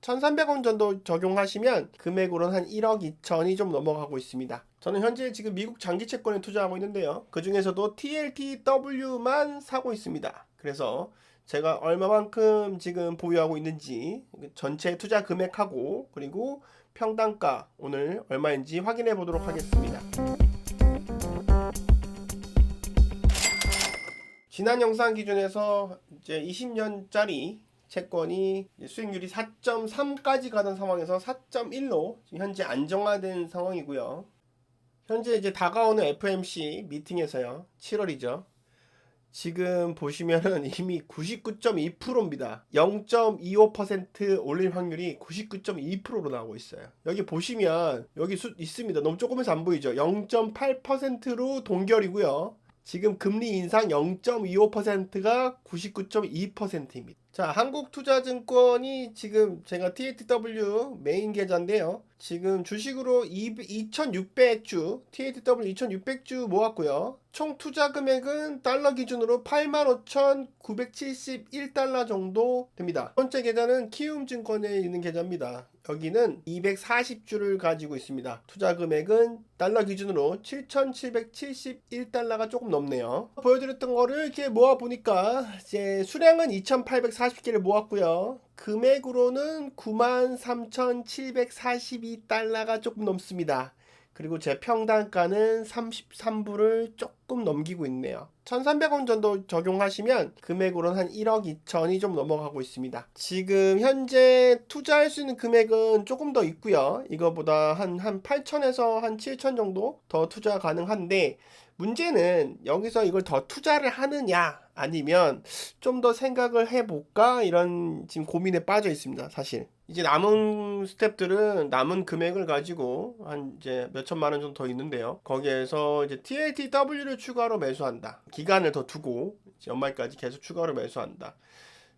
1,300원 정도 적용하시면 금액으로는 한 1억 2천이 좀 넘어가고 있습니다. 저는 현재 지금 미국 장기 채권에 투자하고 있는데요. 그 중에서도 TLTW만 사고 있습니다. 그래서 제가 얼마만큼 지금 보유하고 있는지 전체 투자 금액하고 그리고 평당가 오늘 얼마인지 확인해 보도록 하겠습니다. 지난 영상 기준에서 이제 20년짜리 채권이 수익률이 4.3까지 가던 상황에서 4.1로 현재 안정화된 상황이고요. 현재 이제 다가오는 FMC 미팅에서요. 7월이죠. 지금 보시면은 이미 99.2%입니다. 0.25% 올릴 확률이 99.2%로 나오고 있어요. 여기 보시면 여기 수 있습니다. 너무 조금해서 안 보이죠? 0.8%로 동결이고요. 지금 금리 인상 0.25%가 99.2%입니다. 자, 한국투자증권이 지금 제가 TATW 메인 계좌인데요. 지금 주식으로 2,600주, TATW 2,600주 모았고요. 총 투자 금액은 달러 기준으로 85,971달러 정도 됩니다. 첫 번째 계좌는 키움증권에 있는 계좌입니다. 여기는 240주를 가지고 있습니다. 투자 금액은 달러 기준으로 7,771달러가 조금 넘네요. 보여드렸던 거를 이렇게 모아 보니까 이제 수량은 2,840개를 모았고요. 금액으로는 93,742달러가 조금 넘습니다. 그리고 제 평단가는 33불을 조금 넘기고 있네요. 1,300원 정도 적용하시면 금액으로는 한 1억 2천이 좀 넘어가고 있습니다. 지금 현재 투자할 수 있는 금액은 조금 더 있고요. 이거보다 한, 한 8천에서 한 7천 정도 더 투자 가능한데 문제는 여기서 이걸 더 투자를 하느냐 아니면 좀 더 생각을 해볼까 이런 지금 고민에 빠져 있습니다. 사실. 이제 남은 스텝들은 남은 금액을 가지고 한 이제 몇 천만 원 정도 더 있는데요. 거기에서 이제 TATW를 추가로 매수한다. 기간을 더 두고 연말까지 계속 추가로 매수한다.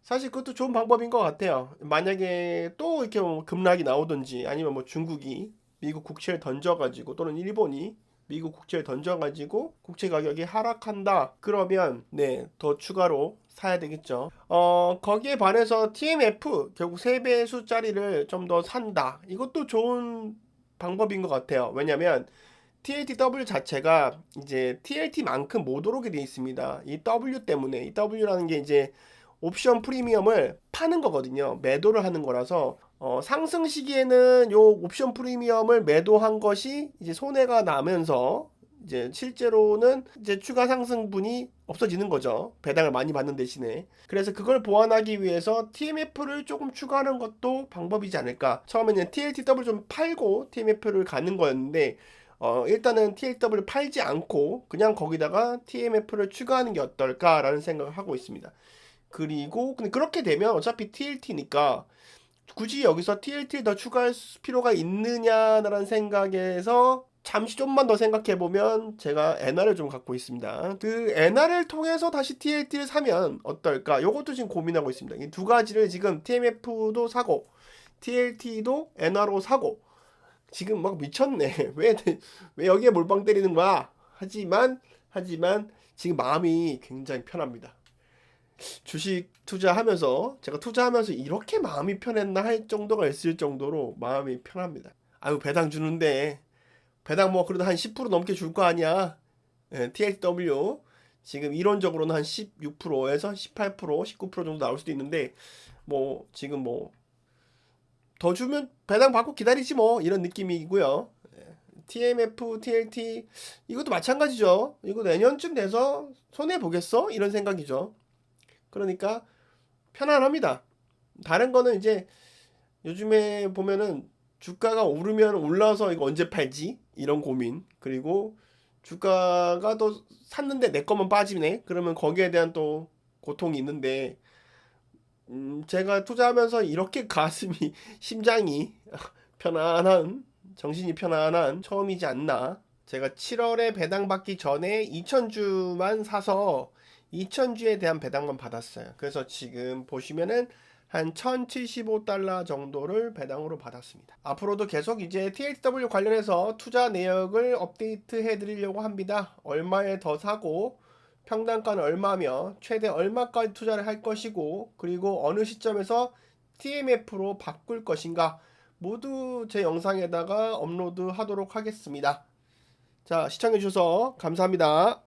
사실 그것도 좋은 방법인 것 같아요. 만약에 또 이렇게 뭐 급락이 나오든지 아니면 뭐 중국이 미국 국채를 던져가지고 또는 일본이 미국 국채를 던져가지고 국채 가격이 하락한다. 그러면 네 더 추가로 사야 되겠죠. 어 거기에 반해서 TMF 결국 3배 수짜리를 좀 더 산다. 이것도 좋은 방법인 것 같아요. 왜냐면 TLTW 자체가 이제 TLT만큼 못 오르게 돼 있습니다. 이 W 때문에 이 W라는 게 이제 옵션 프리미엄을 파는 거거든요. 매도를 하는 거라서 어, 상승 시기에는 요 옵션 프리미엄을 매도한 것이 이제 손해가 나면서 이제 실제로는 이제 추가 상승분이 없어지는 거죠. 배당을 많이 받는 대신에. 그래서 그걸 보완하기 위해서 TMF를 조금 추가하는 것도 방법이지 않을까. 처음에는 TLTW 좀 팔고 TMF를 가는 거였는데 어, 일단은 TLW 팔지 않고 그냥 거기다가 TMF를 추가하는 게 어떨까라는 생각을 하고 있습니다. 그리고 근데 그렇게 되면 어차피 TLT니까 굳이 여기서 TLT를 더 추가할 필요가 있느냐라는 생각에서 잠시 좀만 더 생각해 보면 제가 NR을 좀 갖고 있습니다. 그 NR을 통해서 다시 TLT를 사면 어떨까? 요것도 지금 고민하고 있습니다. 이 두 가지를 지금 TMF도 사고 TLT도 NR로 사고 지금 막 미쳤네. 왜, 왜 여기에 몰빵 때리는 거야? 하지만, 하지만, 지금 마음이 굉장히 편합니다. 주식 투자하면서, 제가 투자하면서 이렇게 마음이 편했나 할 정도가 있을 정도로 마음이 편합니다. 아유, 배당 주는데, 배당 뭐 그래도 한 10% 넘게 줄 거 아니야. 예, TLW. 지금 이론적으로는 한 16%에서 18%, 19% 정도 나올 수도 있는데, 뭐, 지금 뭐, 더 주면 배당 받고 기다리지 뭐 이런 느낌이고요. 예. TMF, TLT 이것도 마찬가지죠. 이거 내년쯤 돼서 손해 보겠어? 이런 생각이죠. 그러니까 편안합니다. 다른 거는 이제 요즘에 보면은 주가가 오르면 올라서 이거 언제 팔지? 이런 고민. 그리고 주가가 또 샀는데 내 것만 빠지네? 그러면 거기에 대한 또 고통이 있는데 음, 제가 투자하면서 이렇게 가슴이, 심장이 편안한, 정신이 편안한 처음이지 않나. 제가 7월에 배당받기 전에 2,000주만 사서 2,000주에 대한 배당만 받았어요. 그래서 지금 보시면은 한 1,075달러 정도를 배당으로 받았습니다. 앞으로도 계속 이제 THW 관련해서 투자 내역을 업데이트 해 드리려고 합니다. 얼마에 더 사고, 평단가는 얼마며 최대 얼마까지 투자를 할 것이고 그리고 어느 시점에서 TMF로 바꿀 것인가 모두 제 영상에다가 업로드 하도록 하겠습니다. 자, 시청해주셔서 감사합니다.